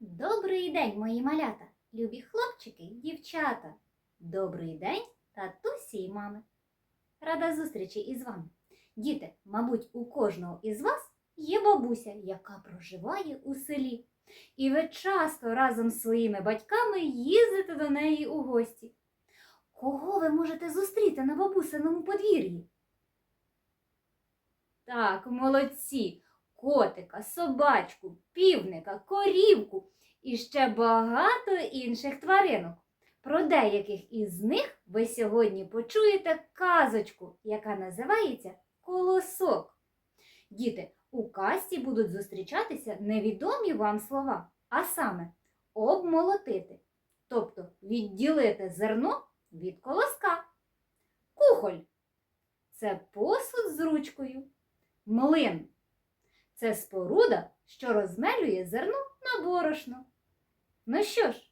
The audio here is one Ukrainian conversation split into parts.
Добрий день, мої малята, любі хлопчики й дівчата. Добрий день, татусі й мами. Рада зустрічі із вами. Діти, мабуть, у кожного із вас є бабуся, яка проживає у селі. І ви часто разом з своїми батьками їздите до неї у гості. Кого ви можете зустріти на бабусиному подвір'ї? Так, молодці! Котика, собачку, півника, корівку і ще багато інших тваринок. Про деяких із них ви сьогодні почуєте казочку, яка називається Колосок. Діти, у казці будуть зустрічатися невідомі вам слова, а саме обмолотити, тобто відділити зерно від колоска. Кухоль це посуд з ручкою. Млин це споруда, що розмелює зерно на борошно. Ну що ж,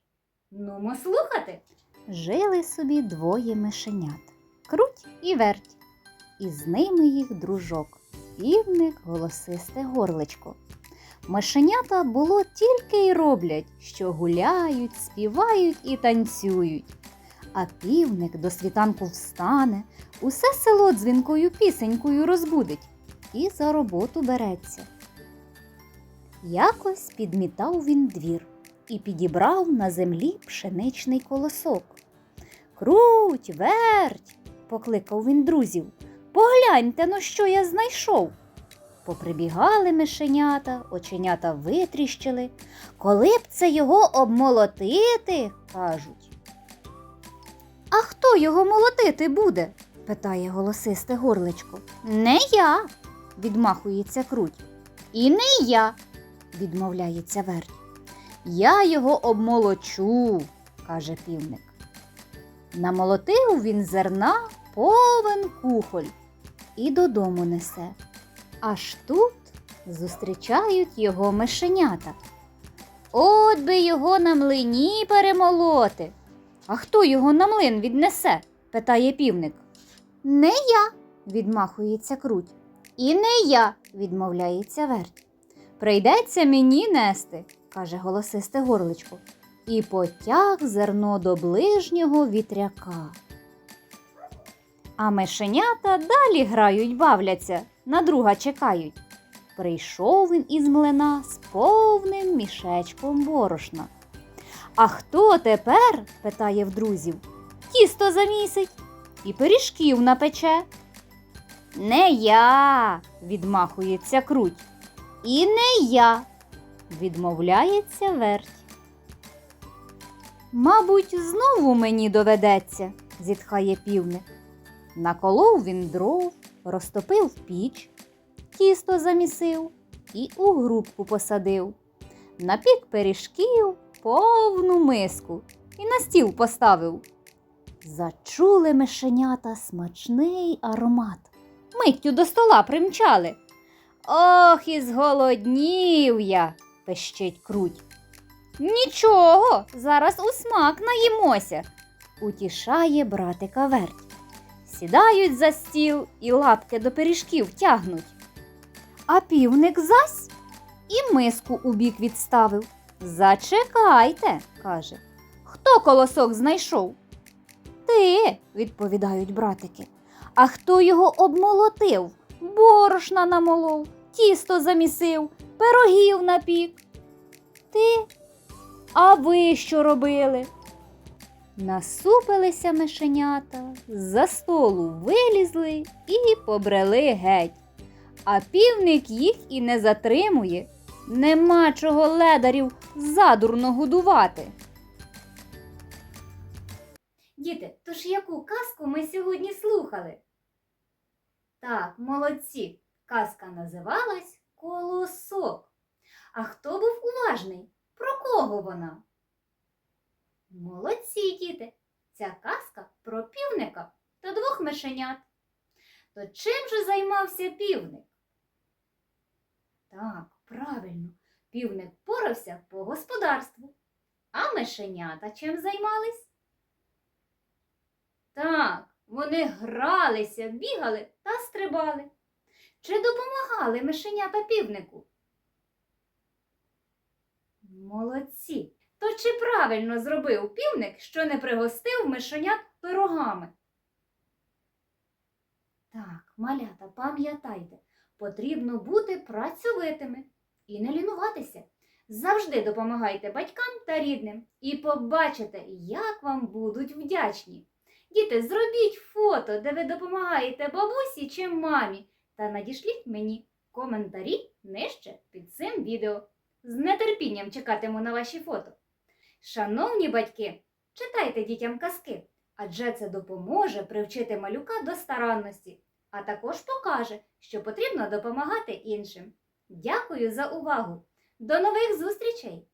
нумо слухати. Жили собі двоє мишенят круть і верть, і з ними їх дружок, півник голосисте горличко. Мишенята було тільки й роблять, що гуляють, співають і танцюють. А півник до світанку встане, усе село дзвінкою пісенькою розбудить і за роботу береться. Якось підмітав він двір і підібрав на землі пшеничний колосок. Круть, верть, покликав він друзів. Погляньте, ну що я знайшов. Поприбігали мишенята, оченята витріщили. Коли б це його обмолотити, кажуть. А хто його молотити буде? питає голосисте горличко. Не я, відмахується круть. І не я, відмовляється верть. Я його обмолочу, каже півник. Намолотив він зерна повен кухоль і додому несе. Аж тут зустрічають його мишенята. От би його на млині перемолоти. А хто його на млин віднесе? питає півник. Не я, відмахується круть. І не я, відмовляється верть. Прийдеться мені нести, каже голосисте горличко, і потяг зерно до ближнього вітряка. А мишенята далі грають, бавляться, на друга чекають. Прийшов він із млина з повним мішечком борошна. А хто тепер? питає в друзів. Тісто замісить і пиріжків напече. Не я, відмахується круть. І не я, відмовляється верть. Мабуть, знову мені доведеться, зітхає півник. Наколов він дров, розтопив піч, тісто замісив і у грубку посадив. Напік пиріжків повну миску і на стіл поставив. Зачули мишенята смачний аромат. Миттю до стола примчали. Ох, і зголоднів я, пищить круть. Нічого, зараз у смак наїмося, утішає братика верть. Сідають за стіл і лапки до пиріжків тягнуть. А півник зась і миску у бік відставив. Зачекайте, каже. Хто колосок знайшов? Ти, відповідають братики. А хто його обмолотив? Борошна намолов, тісто замісив, пирогів напік. Ти? А ви що робили? Насупилися мишенята, з-за столу вилізли і побрели геть. А півник їх і не затримує. Нема чого ледарів задурно годувати. Діти, тож яку казку ми сьогодні слухали? Так, молодці. Казка називалась Колосок. А хто був уважний? Про кого вона? Молодці, діти. Ця казка про півника та двох мишенят. То чим же займався півник? Так, правильно, півник порався по господарству. А мишенята чим займались? Так, вони гралися, бігали та стрибали. Чи допомагали мишенята півнику? Молодці! То чи правильно зробив півник, що не пригостив мишенят пирогами? Так, малята, пам'ятайте, потрібно бути працьовитими і не лінуватися. Завжди допомагайте батькам та рідним і побачите, як вам будуть вдячні. Діти, зробіть фото, де ви допомагаєте бабусі чи мамі, та надішліть мені коментарі нижче під цим відео. З нетерпінням чекатиму на ваші фото. Шановні батьки, читайте дітям казки, адже це допоможе привчити малюка до старанності, а також покаже, що потрібно допомагати іншим. Дякую за увагу! До нових зустрічей!